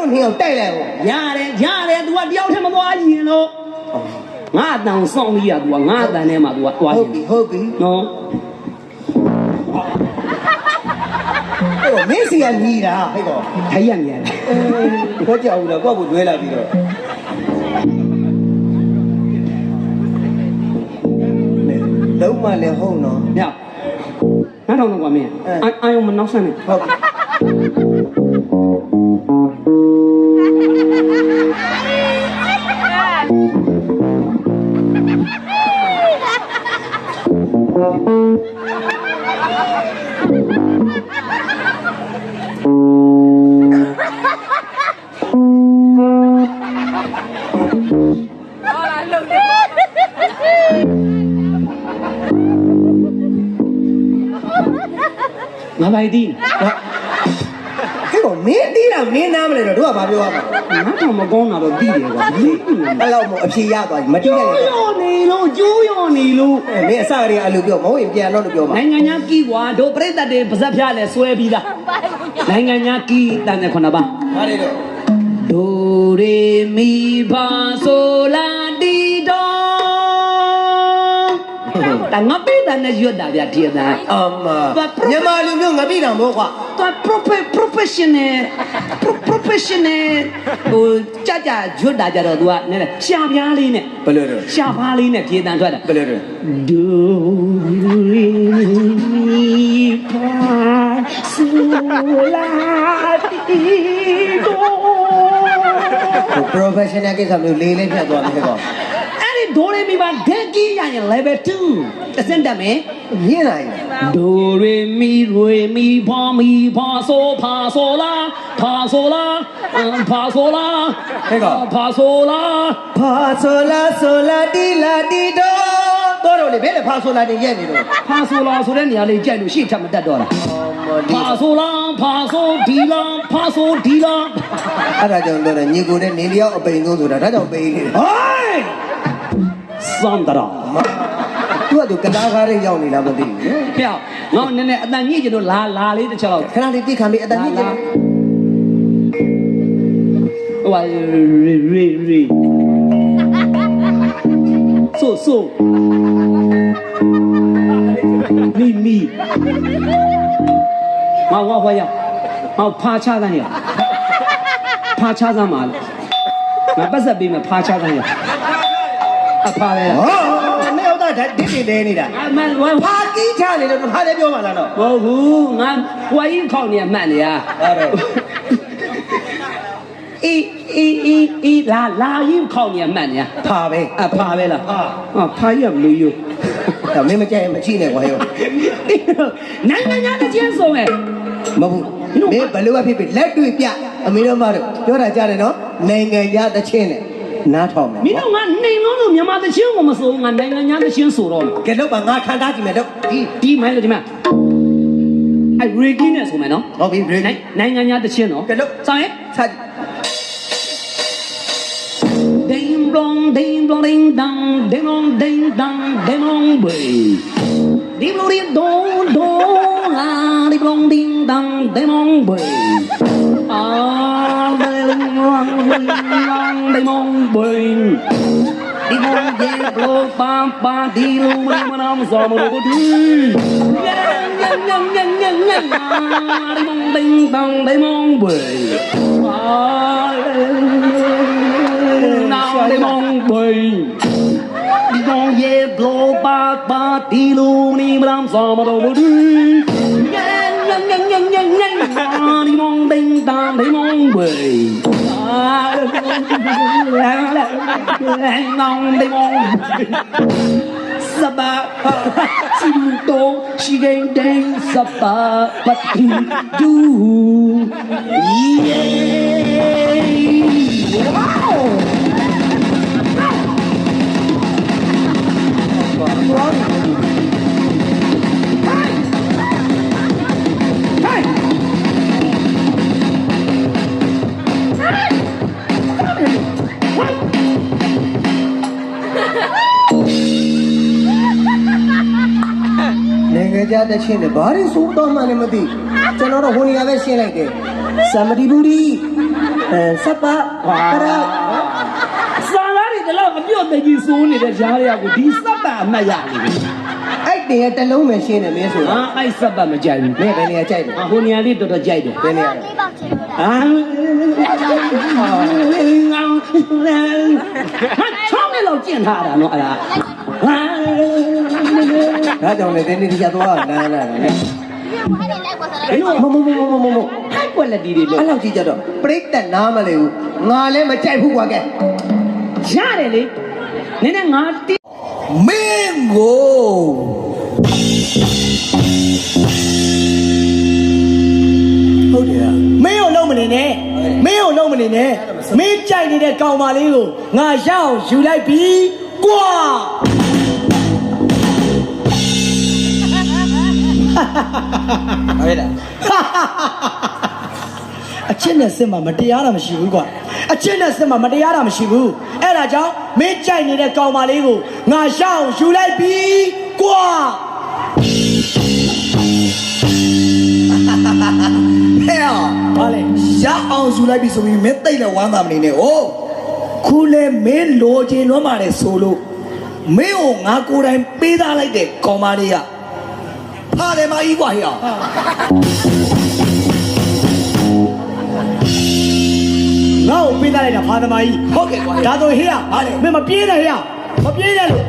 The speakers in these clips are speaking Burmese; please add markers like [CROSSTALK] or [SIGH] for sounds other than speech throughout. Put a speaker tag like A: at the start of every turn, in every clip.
A: တို့နှစ်ယောက်တိုက်လိုက်ဟော
B: ရတယ်ရတယ် तू ကတယောက်တည်းမသွားရင်လို့ငါအတန်စောင့်ကြီးရ तू ကငါအတန်ထဲမှာ तू ကသွား
A: ဟု
B: ရင်
A: တ်ပြီဟုတ်ပြီ
B: နော်
A: အဲ့တော့မင်းစီကညီတာဟဲ့ကော
B: ထိုင်ရမြန်
A: ခေါ်ကြဘူးလားကိုယ့်ကိုတွဲလာပြီးတော့လုံးမလည်းဟုတ်နော်
B: ညနားထောင်တော့ကွာမင်းအာအာယုံမနောက်ဆန်းနဲ့
A: ဟုတ်ပြီ
B: ငါပိုင်တီး
A: ဟဲ့ကောမင်း တီးတာမင်းနားမလဲတော့တို့ကဘာပြောရမှာ
B: နားထောင်မကောင်းတာတော့တီးတယ်ကွာဒီတီးနေ
A: အဲ့လောက်မို့အဖြေရသွားပြီမတီး
B: ကျိုး
A: နဲ့လေ
B: ရောနေလို့ကျိုးရောနေလို့
A: အဲ့မင်းအစကတည်းကအလိုပြောမဟုတ်ရင်ပြန်တော့လို့ပြောမှာ
B: နိုင်ငံညာကီကွာတို့ပြိတ္တတွေပါဇက်ဖျားလဲဆွဲပြီးသားနိုင်ငံညာကီတန်တဲ့ခုနပါ
A: ဟာလေတော့
B: ဒိုရေမီဖာဆိုလာတီတောတငါပိတနဲ့ရွတ်တာဗျဒီအတိုင်း
A: အမမြန်မာလူမျိုးငါပြည်တာမဟုတ်ကွာ
B: သူ profe- professional pro- professional ဟိုကြကြရွတ်တာကြတော့ तू ကနည်းနည်းရှာပြားလေးနဲ့
A: ဘယ်လိုလဲ
B: ရှာဖားလေးနဲ့ပြေးတန်ထွက်တာ
A: ဘယ်လိုလဲ
B: ဒိုရေမီဖာဆိုလာတီတော
A: professional ကိစ္စမျိုးလေးလေးဖြတ်သွားပြီဟဲ့ကော
B: အဲ့ ဒီဒိုရေမီပါဂက်ကီးရရင် level 2တစ်စင့်တက်မယ်
A: မြင်လိုက်
B: ဒိုရေမီရေမီဖာမီဖာဆိုဖာဆိုလာဖာဆိုလာအမ်ဖာဆိုလာဖာဆိုလာ
A: ဖာဆိုလာဆိုလာတီလာတီတော့တော်တော်လေးဘယ်နဲ့ဖာဆိုလာနေရက်နေတော့
B: ဖာဆိုလာဆိုတဲ့နေရာလေးကြိုက်လို့ရှေ့ထပ်မတက်တော့လားဖာဆိုလာဖာဆိုဒီလာဖာဆိုဒီလာ
A: အဲ့ဒါကြောင့်တော့ညီကိုနဲ့နေလျောက်အပိန်ဆုံးဆိုတာဒါကြောင့်ပိန်နေတယ်
B: ဟိုင်း စန္ဒရာ
A: သူကသူကတားကားလေးရောက်နေလားမသိဘူးနော်
B: ဖျောက်ငေါနည်းနည်းအတန်ညစ်ကျတော့လာလာလေးတစ်ချက်တော့
A: ခဏလေးတိခံပြီးအတန်ကြီးကျ
B: ဟိုဟာရီရီရီဆိုဆိုမီမီငါဝါဝါရဟောဖာချတဲ့ရဖာချသမှာလေငါပတ်ဆက်ပေးမယ်ဖာချတဲ့ရ အဖာလေ
A: ဟောနေတော့ဒါဒစ်တွေလဲနေတာ
B: အမန်ဝါ
A: ဖာကီးချနေလို့ဖာလည်းပြောမှလားတော့
B: မဟုတ်ဘူးငါဝိုင်းခေါက်နေမှန်နေရ
A: ဟုတ်တယ်
B: အေးအေးအေးအေးလာလာရင်ခေါက်နေမှန်နေရ
A: ဖာပဲ
B: အဖာပဲလား
A: ဖာ
B: ဟာဖာရဘလူးယူ
A: ဒါမင်းမကြိုက်ရင်မချိနဲ့ကွာရော
B: နိုင်ငံညာတစ်ချင်းဆုံးရဲ့
A: မဟုတ်ဘူးမင်းဘလို့ဖြစ်ဖြစ်လက်တွေ့ပြအမေတို့မတို့ပြောတာကြားတယ်နော်နိုင်ငံရတချင်းနဲ့ နားထောင်မယ်
B: မင်းတို့ငါနေလုံးလို့မြန်မာတစ်ချင်းကိုမစိုးငါနိုင်ငံညာတစ်ချင်းဆိုတော့
A: ကဲတော့ငါခံထားကြည့်မယ်တော့ဒီ
B: ဒီမိုင်းလို့ဒီမှာအဲရီကီနဲ့ဆိုမယ်နော်
A: ဟုတ်ပြီ break
B: နိုင်နိုင်ငံညာတစ်ချင်းနော်
A: ကဲလို့
B: စောင်းရဲ့
A: ဆက်
B: ဒင်းဘလုံးဒင်းဘလုံးဒင်းဒန်ဒင်းလုံးဒင်းဒန်ဒင်းလုံးဘေဒီဘလုံးဒီ ဒုံဒုံလာဒီဘလုံးဒင်းဒန်ဒင်းလုံးဘေအာဒင်းလုံးဒင်းဒင်းလုံးဘေဒီဘလုံးယေဘလုံးပမ်ပါဒီလုံးမမနာမစောမလို့ဒီညံညံညံညံညံညံဒီဘလုံးဒင်းဒန်ဒင်းလုံးဘေအာ nào để mong bình đi con ye blow ba ba đi lu ni mà làm sao mà đâu mà đi nhanh nhanh nhanh nhanh nhanh nhanh à, đi mong đinh tam để mong bình [LAUGHS] 十八，自动时间停，十八不停住。
A: နိုင်ငံခြားတချင်းနဲ့ဘာတွေစိုးတော့မှလည်းမသိကျွန်တော်တို့ဟိုနေရာပဲရှင်းလိုက်တယ်စမတီဘူးဒီအဲစပ်ပါကရာ
B: စာသားတွေဒီလောက်အပြုတ်သိကြီးစိုးနေတဲ့ရားတွေကကိုဒီစက်ပတ်အမှတ်ရနေပြီ
A: အဲ့တင်ရဲ့တစ်လုံးပဲရှင်းတယ်မင်းဆို
B: ဟာအဲ့စက်ပတ်မကြိုက်ဘူး
A: မင်းဘယ်နေရာကြိုက်လဲ
B: အဟိုနေရာလေးတော်တော်ကြိုက်တယ်
A: ဘယ်နေရာ
B: ဟာဟာချောင်းလေးလောက်ကျင့်ထားတာနော်အဲ့ဒါဟာ
A: ဒါကြောင့်လည်းဒီနေ့ဒီချသွားနားလာတယ်လေ
B: ဘယ်လို
A: မမမမမမမ
B: ထိုက်ကွက်လက်တီတွေလို့
A: အဲ့လောက်ကြီးကြတော့ပြိတ္တနားမလဲဘူးငါလည်းမကြိုက်ဘူးကွာကဲ
B: ရတယ်လေနည်းနည်းငါတိ
C: မင်းကိုဟုတ်တယ်မင်းကိုလုံးမနေနဲ့မင်းကိုလုံးမနေနဲ့မင်းကြိုက်နေတဲ့ကောင်မလေးကိုငါရအောင်ယူလိုက်ပြီကွာ
A: ဟုတ်လား
C: အချစ်နဲ့စစ်မှာမတရားတာမရှိဘူးကွာအချစ်နဲ့စစ်မှာမတရားတာမရှိဘူးအဲ့ဒါကြောင့်မင်းကြိုက်နေတဲ့ကောင်မလေးကိုငါရအောင်ယူလိုက်ပြီကွာ
D: ဟဲ့အောင်
C: ဘာလဲ
D: ရအောင်ယူလိုက်ပြီဆိုပြီးမင်းတိတ်နဲ့ဝမ်းသာမနေနဲ့ဟုတ်
C: ခုလဲမင်းလိုချင်လွမ်းပါတယ်ဆိုလို့မင်းကိုငါကိုယ်တိုင်ပေးသားလိုက်တဲ့ကောင်မလေးက
D: ဖားတယ်မကြီးกว่าဟဲ့အောင်
C: ငါ့ကိုပေးသားလိုက်တာဖာသမားကြီး
D: ဟုတ်ကဲ့ကွာ
C: ဒါဆိုဟေ့ရ
D: ဘာလဲ
C: မင်းမပြေးနဲ့ဟေ့ရမပြေးနဲ့လို့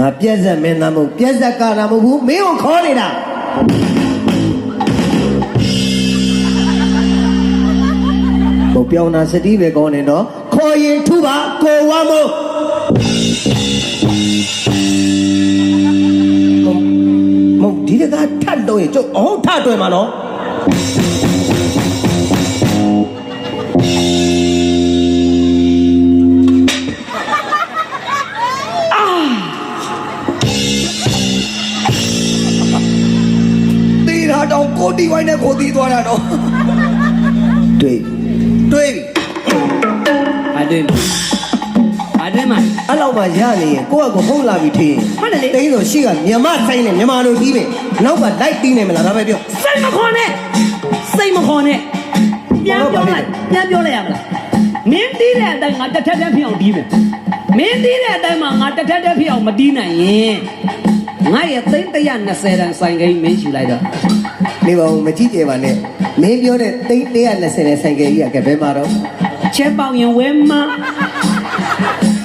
A: ငါပြက်ဆက်မင်းသားမဟုတ်ပြက်ဆက်ကာတာမဟုတ်ဘူးမင်းကိုခေါ်နေတာဘုပြောင်းတာစတိပဲကောင်းနေတော့ခေါ်ရင်ထုပါကိုဝမ်းမို့မဟုတ်ဒီတကထတ်တော့ရင်ကျုပ်အောင်ထတွေ့မှာနော်
D: ကိုတီဝိုင်းနဲ့ကိုတီသွားတာတော့
A: တွေ့
D: တွေးပြီ
B: အတင်းအတင်းမ
A: အဲ့လောက်မှရနေရင်ကိုယ့်အကိုဟုတ်လာပြီထင်
B: မှန်တယ်လေ
A: တိန်းဆိုရှိကမြန်မာဆိုင်နဲ့မြန်မာလိုပြီးပြီနောက်ကလိုက်ပြီးနေမလားဒါပဲပြော
B: စိတ်မခေါ်နဲ့စိတ်မခေါ်နဲ့ပြန်ပြောလိုက်ပြန်ပြောလိုက်ရမလားမင်းတီးတဲ့အတိုင်းငါတစ်ထက်ထက်ဖြစ်အောင်တီးမယ်မင်းတီးတဲ့အတိုင်းမှာငါတစ်ထက်ထက်ဖြစ်အောင်မတီးနိုင်ရင်ငါရဲ့သိန်း120တန်ဆိုင်ကိန်းမင်းယူလိုက်တော့
A: နေပါဦးမကြည့်ကြပါနဲ့မင်းပြောတဲ့တိန်း120နဲ့ဆိုင်ကယ်ကြီးကဘယ်မှာတော့
B: ချက်ပေါင်ရင်ဝဲမ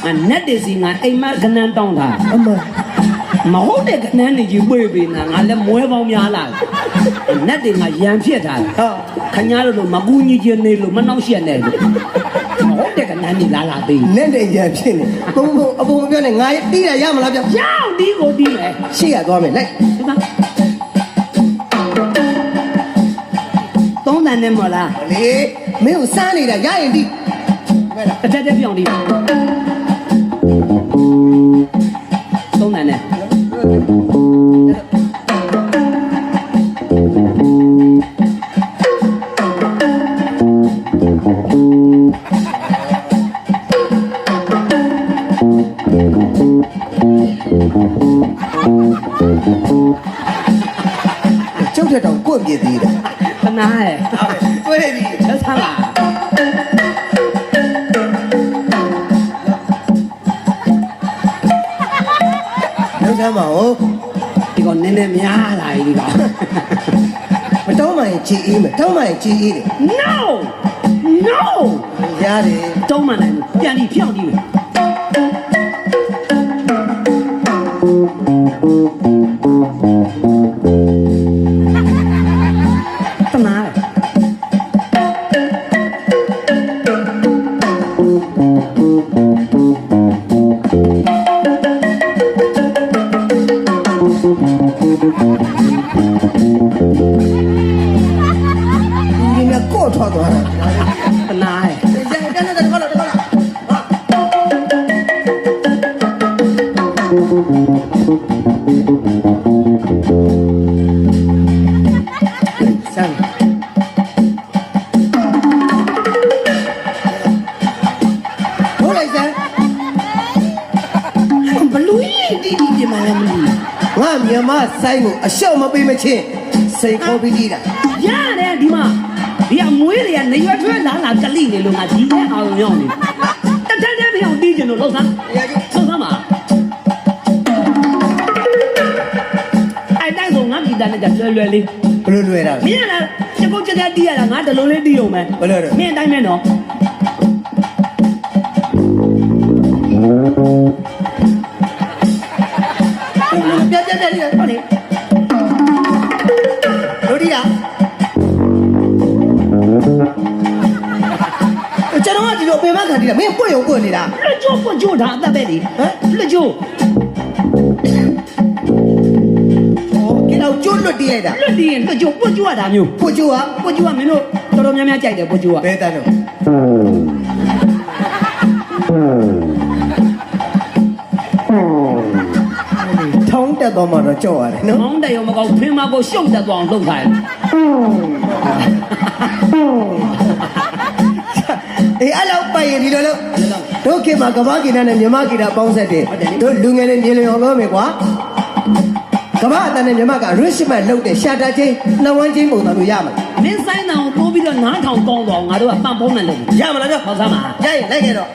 B: အနက်တစီငါအိမ်မကနန်းတောင်းတာ
A: အမ
B: မဟုတ်တဲ့ကနန်းနေကြီးပြေးပေးနာငါလည်းမွဲပေါင်းများလာအနက်တွေငါရံဖြစ်ထားတယ်
A: ဟာ
B: ခညာတို့လိုမကူညီချင်းနေလို့မနှောက်ရှက်နဲ့လို့မဟုတ်တဲ့ကနန်းနေလာလာသေး
A: နဲ့တဲ့ရဖြစ်နေဘုံဘုံအပုံမပြောနဲ့ငါတီးရရမလားပြော
B: ကြောက်ဒီကိုဒီမယ်
A: ရှေ့ရသွားမယ်လိုက်
B: မှာသုံးတန်နဲ့မလား
A: လေမင်းကိုစားနေတာရရင်တီးဘယ်လား
B: တစ်ထက်တည်းပြောင်းဒီသုံးတန်နဲ့
A: ကျုပ်တဲ့တောင်ကွန့်ပြစ်သေးတယ်
B: ခ နာရဲ့
A: တွေ့ပြီ
B: လက်ဆန်းလာ
A: လုံးစမ်းပါဦး
B: ဒီကောင်နည်းနည်းများလာပြီဒီကောင်
A: မတောင်းမှရင်ကြည်အေးမယ်တောင်းမှရင်ကြည်အေးတယ်
B: No No
A: ရတယ်
B: တုံးမှန်တယ်ပြန်ပြီးဖြောင်းကြည့်
A: မြန်မာဆိုင်ကိုအလျှော့မပေးမချင်းစိတ်ခေါ်ပြီးကြည့်တာ
B: ရတယ်ဒီမှာဒီအမွေးတွေကနေရွက်ထွဲလာလာကလိနေလို့ငါဒီထဲအောင်ရောက်နေတတတဲ့ပြောင်းတီးကျင်လို့လောက်သားလောက်သားမှာအဲ့တိုင်းဆိုငါပြည်သားနဲ့ကြလွယ်လွယ်လေး
A: ဘယ်လိုလွယ်တာ
B: မင်းကလည်းချက်ကုတ်ချက်ချက်တီးရတာငါတလုံးလေးတီးအောင်မယ်
A: ဘယ်လိုလဲ
B: မင်းအတိုင်းမဲနော်
A: ပြပြပြလေး
B: ဟုတ်လေ
A: တို့ဒီလားကျွန်တော်ကဒီလိုပေမခံတီးတာမင်းပွင့်ရုံပွင့်နေတာ
B: လက်ကျိုးပွကျိုးဒါအသက်ပဲလေဟမ်လက်ကျိုး
A: ဟောကိတော့ကျွတ်လွတ်တီးလိုက်တာ
B: လက်တီးရင်လက်ကျိုးပွကျိုးရတာမျိုး
A: ပွကျိုးက
B: ပွကျိုးကမင်းတို့တော်တော်များများကြိုက်တယ်ပွကျိုးက
A: ဘယ်တန်းတော့ ထောင်းတက်တော့မှတော့ကြောက်ရတယ်နော်
B: မောင်းတယ်ရောမကောက်ဖင်းမကိုရှုပ်တက်သွားအောင်လုပ်ထားတယ်
A: အေးအဲ့လောက်ပိုင်ရင်ဒီလိုလို့တို့ခေတ်မှာကမ္ဘာကိနာနဲ့မြမကိနာပေါင်းဆက်တယ်တို့လူငယ်နဲ့မြေလျော်လို့မယ်ကွာကမ္ဘာအတန်နဲ့မြမက richment လုပ်တဲ့ရှာတာချင်းနှဝမ်းချင်းပုံစံမျိုးရမှာ
B: မင်းဆိုင်တောင်တိုးပြီးတော့နားထောင်ကောင်းတော့ငါတို့ကပန့်ဖုံးမယ်လို့
A: ရမလားကြော
B: ဟောသားမှာ
A: ရရင်လိုက်ခဲ့တော့